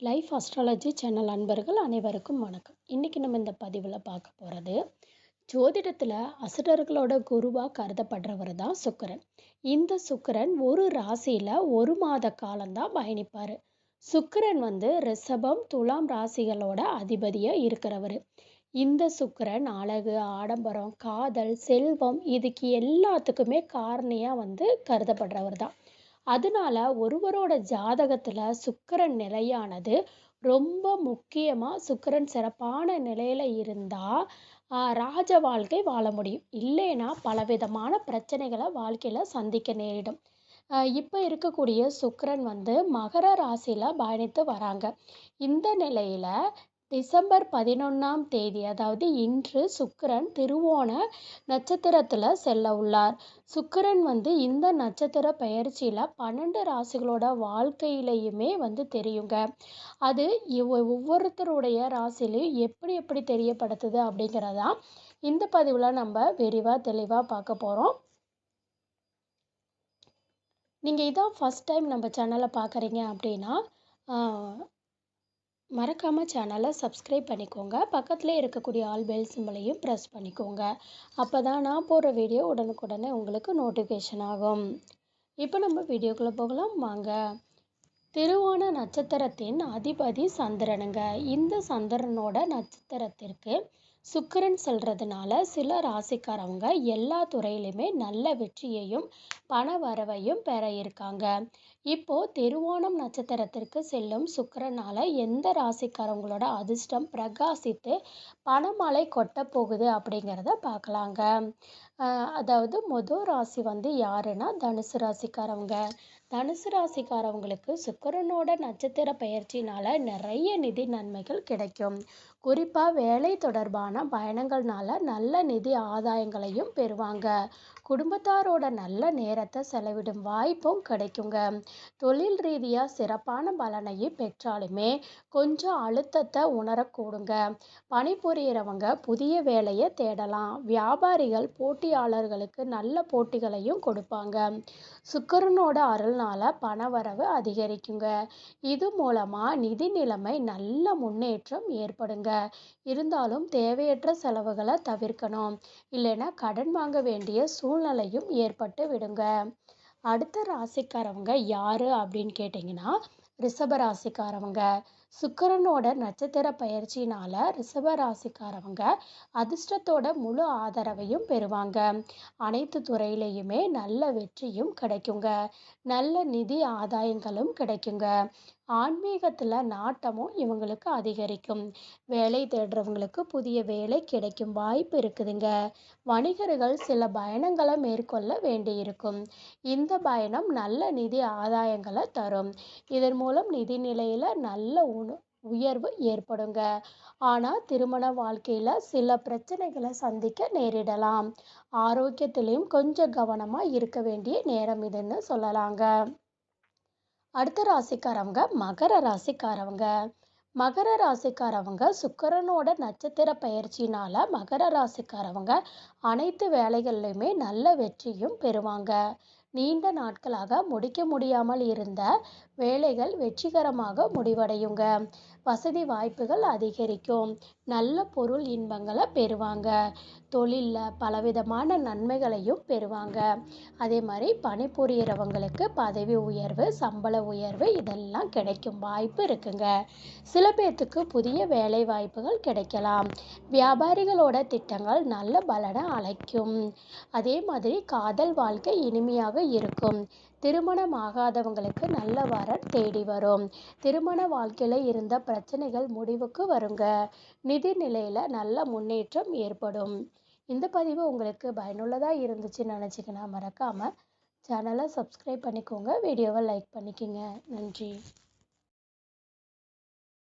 Life astrology channel அன்பர்கள் அனைவருக்கும் வணக்கம். இன்றைக்கி நம்ம இந்த பதிவில் பார்க்க போகிறது ஜோதிடத்தில் அசுரர்களோட குருவாக கருதப்படுறவர் தான் சுக்கரன். இந்த சுக்கரன் ஒரு ராசியில் ஒரு மாத காலம்தான் பயணிப்பார். சுக்கரன் வந்து ரிஷபம் துலாம் ராசிகளோட அதிபதியாக இருக்கிறவர். இந்த சுக்கரன் அழகு ஆடம்பரம் காதல் செல்வம் இதுக்கு எல்லாத்துக்குமே காரணியாக வந்து கருதப்படுறவர் தான். அதனால ஒருவரோட ஜாதகத்தில் சுக்கிரன் நிலையானது ரொம்ப முக்கியமாக சுக்கிரன் சிறப்பான நிலையில் இருந்தால் ராஜ வாழ்க்கை வாழ முடியும். இல்லைன்னா பலவிதமான பிரச்சனைகளை வாழ்க்கையில் சந்திக்க நேரிடும். இப்போ இருக்கக்கூடிய சுக்கிரன் வந்து மகர ராசியில் பயணித்து வராங்க. இந்த நிலையில் டிசம்பர் பதினொன்றாம் தேதி அதாவது இன்று சுக்கிரன் திருவோண நட்சத்திரத்தில் செல்ல உள்ளார். சுக்கிரன் வந்து இந்த நட்சத்திர பயிற்சியில் பன்னெண்டு ராசிகளோட வாழ்க்கையிலையுமே வந்து தெரியுங்க. அது ஒவ்வொருத்தருடைய ராசிலையும் எப்படி எப்படி தெரியப்படுத்துது அப்படிங்கிறதான் இந்த பதிவில் நம்ம விரிவாக தெளிவாக பார்க்க போகிறோம் நீங்கள் இதான் ஃபஸ்ட் டைம் நம்ம சேனலை பார்க்குறீங்க அப்படின்னா மறக்காமல் சேனலை சப்ஸ்கிரைப் பண்ணிக்கோங்க. பக்கத்தில் இருக்கக்கூடிய ஆல் பெல் சிம்பிளையும் ப்ரெஸ் பண்ணிக்கோங்க. அப்போ தான் நான் போடுற வீடியோ உடனுக்குடனே உங்களுக்கு நோட்டிஃபிகேஷன் ஆகும். இப்போ நம்ம வீடியோக்குள்ளே போகலாம். வாங்க. திருவோண நட்சத்திரத்தின் அதிபதி சந்திரனுங்க. இந்த சந்திரனோட நட்சத்திரத்திற்கு சுக்கிரன் செல்றதுனால சில ராசிக்காரவங்க எல்லா துறையிலுமே நல்ல வெற்றியையும் பண வரவையும் பெற இருக்காங்க. இப்போ திருவோணம் நட்சத்திரத்திற்கு செல்லும் சுக்கரனால எந்த ராசிக்காரவங்களோட அதிர்ஷ்டம் பிரகாசித்து பணமழை கொட்ட போகுது அப்படிங்கிறத பார்க்கலாங்க அதாவது மொதல் ராசி வந்து யாருன்னா தனுசு ராசிக்காரவங்க. தனுசு ராசிக்காரவங்களுக்கு சுக்கரனோட நட்சத்திர பயிற்சினால நிறைய நிதி நன்மைகள் கிடைக்கும். குறிப்பாக வேலை தொடர்பான பயணங்கள்னால நல்ல நிதி ஆதாயங்களையும் பெறுவாங்க. குடும்பத்தாரோட நல்ல நேரத்தை செலவிடும் வாய்ப்பும் கிடைக்குங்க. தொழில் ரீதியாக சிறப்பான பலனையும் பெற்றாலுமே கொஞ்சம் அழுத்தத்தை உணரக்கூடுங்க. பணிபுரியறவங்க புதிய வேலையை தேடலாம். வியாபாரிகள் போட்டியாளர்களுக்கு நல்ல போட்டிகளையும் கொடுப்பாங்க. சுக்கரனோட பண பணவரவு அதிகரிக்குங்க. இது மூலமாக நிதி நிலைமை நல்ல முன்னேற்றம் ஏற்படுங்க. இருந்தாலும் தேவையற்ற செலவுகளை தவிர்க்கணும். இல்லைன்னா கடன் வாங்க வேண்டிய சூழ்நிலையும் ஏற்பட்டு விடுங்க. அடுத்த ராசிக்காரவங்க யார் அப்படின்னு கேட்டிங்கன்னா ரிஷப ராசிக்காரவங்க. சுக்கரனோட நட்சத்திர பயிற்சினால ரிஷபராசிக்காரவங்க அதிர்ஷ்டத்தோட முழு ஆதரவையும் பெறுவாங்க. அனைத்து துறையிலையுமே நல்ல வெற்றியும் கிடைக்குங்க. நல்ல நிதி ஆதாயங்களும் கிடைக்குங்க. ஆன்மீகத்தில் நாட்டமும் இவங்களுக்கு அதிகரிக்கும். வேலை தேடுறவங்களுக்கு புதிய வேலை கிடைக்கும் வாய்ப்பு இருக்குதுங்க. வணிகர்கள் சில பயணங்களை மேற்கொள்ள வேண்டியிருக்கும். இந்த பயணம் நல்ல நிதி ஆதாயங்களை தரும். இதன் மூலம் நிதி நிலையில் நல்ல உண உயர்வு ஏற்படுங்க. ஆனால் திருமண வாழ்க்கையில் சில பிரச்சனைகளை சந்திக்க நேரிடலாம். ஆரோக்கியத்திலையும் கொஞ்சம் கவனமாக இருக்க வேண்டிய நேரம் இதுன்னு சொல்லலாங்க. அடுத்த ராசிக்காரவங்க மகர ராசிக்காரவங்க. மகர ராசிக்காரவங்க சுக்கரனோட நட்சத்திர பயிற்சினால மகர ராசிக்காரவங்க அனைத்து வேலைகள்லையுமே நல்ல வெற்றியும் பெறுவாங்க. நீண்ட நாட்களாக முடிக்க முடியாமல் இருந்த வேலைகள் வெற்றிகரமாக முடிவடையுங்க. வசதி வாய்ப்புகள் அதிகரிக்கும். நல்ல பொருள் இன்பங்களை பெறுவாங்க. தொழிலில் பலவிதமான நன்மைகளையும் பெறுவாங்க. அதே மாதிரி பணிபுரியறவங்களுக்கு பதவி உயர்வு சம்பள உயர்வு இதெல்லாம் கிடைக்கும் வாய்ப்பு இருக்குங்க. சில பேர்த்துக்கு புதிய வேலை வாய்ப்புகள் கிடைக்கலாம். வியாபாரிகளோட திட்டங்கள் நல்ல பலனை அழைக்கும் அதே மாதிரி காதல் வாழ்க்கை இனிமையாக இருக்கும். திருமணம் ஆகாதவங்களுக்கு நல்ல வரன் தேடி வரும். திருமண வாழ்க்கையில் இருந்த பிரச்சனைகள் முடிவுக்கு வருங்க. நிதி நிலையில் நல்ல முன்னேற்றம் ஏற்படும். இந்த பதிவு உங்களுக்கு பயனுள்ளதாக இருந்துச்சுன்னு நினச்சிக்கினா மறக்காமல் சேனலை சப்ஸ்கிரைப் பண்ணிக்கோங்க. வீடியோவை லைக் பண்ணிக்கோங்க. நன்றி.